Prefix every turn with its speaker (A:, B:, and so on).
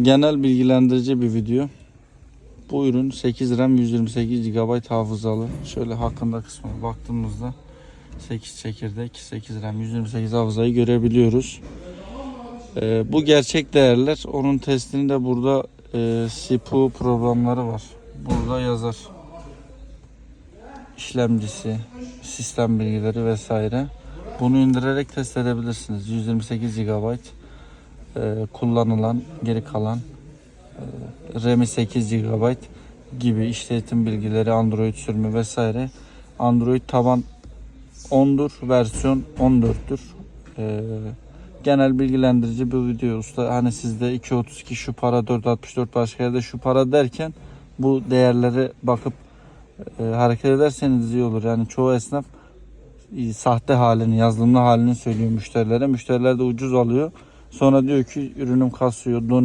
A: Genel bilgilendirici bir video. Bu ürün 8 RAM 128 GB hafızalı. Şöyle hakkında kısmına baktığımızda 8 çekirdek 8 RAM 128 hafızayı görebiliyoruz. Ee, bu gerçek değerler. Onun testini de burada e, CPU programları var. Burada yazar. İşlemcisi, sistem bilgileri vesaire. Bunu indirerek test edebilirsiniz. 128 GB e, kullanılan geri kalan e, RAM'i 8 GB gibi işletim bilgileri, Android sürümü vesaire. Android taban 10'dur, versiyon 14'tür. E, genel bilgilendirici bir video usta. Hani sizde 2.32 şu para 4.64 başka yerde şu para derken bu değerlere bakıp e, hareket ederseniz iyi olur. Yani çoğu esnaf e, sahte halini, yazılımlı halini söylüyor müşterilere. Müşteriler de ucuz alıyor. Sonra diyor ki ürünüm kasıyor, donuyor.